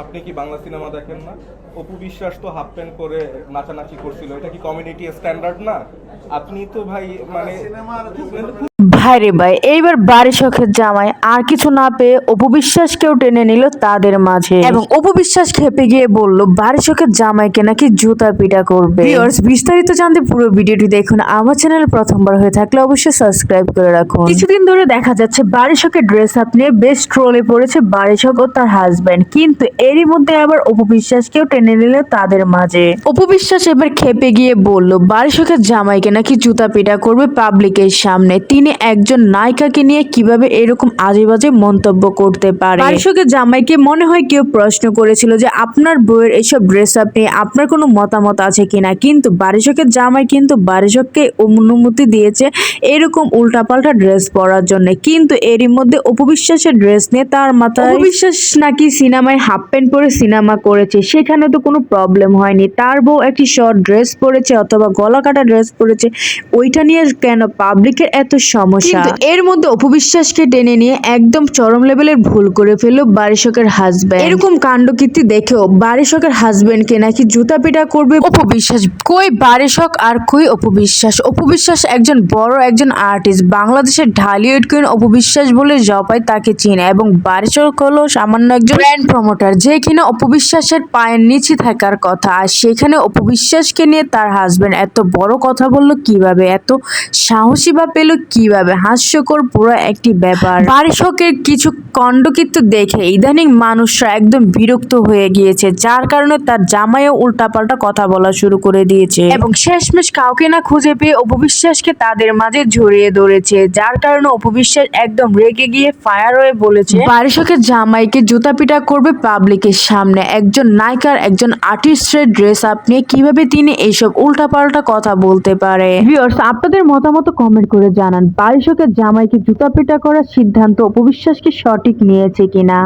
আপনি কি বাংলা সিনেমা দেখেন না? অপু বিশ্বাস তো হাফ প্যান্ট পরে নাচানাচি করছিল। এটা কি কমিউনিটি স্ট্যান্ডার্ড না? আপনি তো ভাই মানে ভাই রে ভাই, এইবার বাড়ি শখের জামাই। আর কিছু না পেয়ে অপবিশ্বাসকেও টেনে নিল তাদের মাঝে। এবং অপবিশ্বাস খেপে গিয়ে বলল বাড়ি শখের জামাইকে নাকি জুতা পিটা করবে? বিস্তারিত জানতে পুরো ভিডিওটি দেখুন। আমার চ্যানেল প্রথমবার হয়ে থাকলে অবশ্যই সাবস্ক্রাইব করে রাখুন। কিছুদিন ধরে দেখা যাচ্ছে বাড়ি শখের ড্রেস আপ নিয়ে বেশ ট্রোলে পড়েছে বাড়ি শখ ও তার হাজব্যান্ড কিন্তু এরই মধ্যে আবার অপবিশ্বাসকেও টেনে নিল তাদের মাঝে। অপবিশ্বাস এবার খেপে গিয়ে বলল বাড়ি শখের জামাইকে নাকি জুতা পিটা করবে পাবলিকের সামনে? তিনি একজন নায়িকাকে নিয়ে কীভাবে এরকম আজে বাজে মন্তব্য করতে পারে? শখের জামাইকে মনে হয় কেউ প্রশ্ন করেছিল যে আপনার বইয়ের এইসব ড্রেস আপ নিয়ে আপনার কোনো মতামত আছে কিনা? কিন্তু বারিশকের জামাই কিন্তু বারিশককে অনুমতি দিয়েছে এরকম উল্টাপাল্টা ড্রেস পরার জন্য। কিন্তু এরই মধ্যে অপবিশ্বাসের ড্রেস নিয়ে তার মাথায় অপবিশ্বাস নাকি সিনেমায় হাফ প্যান্ট পরে সিনেমা করেছে সেখানে তো কোনো প্রবলেম হয়নি। তার বউ একটি শর্ট ড্রেস পরেছে অথবা গলা কাটা ড্রেস পরেছে ওইটা নিয়ে কেন পাবলিকের এত সমস্যা? কিন্তু এর মধ্যে অপবিশ্বাসকে টেনে নিয়ে একদম চরম লেভেলের ভুল করে ফেলল বারিশকের হাজব্যান্ড এরকম কাণ্ডকীর্তি দেখেও বারিশকের হাজব্যান্ডকে নাকি জুতা পিটা করবে অপবিশ্বাস। কই বারিশক আর কই অপবিশ্বাস? অপবিশ্বাস একজন বড় একজন আর্টিস্ট বাংলাদেশের ঢালিউড কুইন অপবিশ্বাস বলে জপাই তাকে চিনে এবং বারিশক হলো সামান্য একজন ব্র্যান্ড প্রমোটার যে কিনা অপবিশ্বাসের পায়ের নিচে থাকার কথা। আর সেখানে অপবিশ্বাসকে নিয়ে তার হাজবেন্ড এত বড় কথা বলল কীভাবে? এত সাহসী বা পেল কীভাবে? হাস্যকর পুরো একটি ব্যাপার। বারিশকের কিছু কণ্ডকীর্তি দেখে ইদানিং মানুষরা একদম বিরক্ত হয়ে গিয়েছে, যার কারণে তার জামাইও উল্টাপাল্টা কথা বলা শুরু করে দিয়েছে। এবং শেষমেশ কাউকে না খুঁজে পেয়ে অপবিশ্বাসকে তাদের মাঝে জড়িয়ে ধরেছে, যার কারণে অপবিশ্বাস একদম রেগে গিয়ে ফায়ার হয়ে বলেছে, বারিশকের জামাইকে জুতা পিটা করবে পাবলিকের সামনে। একজন নায়িকার, একজন আর্টিস্টের ড্রেস আপ নিয়ে কীভাবে তিনি এইসব উল্টাপাল্টা কথা বলতে পারে? আপনাদের মতামত কমেন্ট করে জানান। বারিশকের জামাইকে জুতা পেটা করার সিদ্ধান্ত অপবিশ্বাসকে সঠিক নিয়েছে কিনা।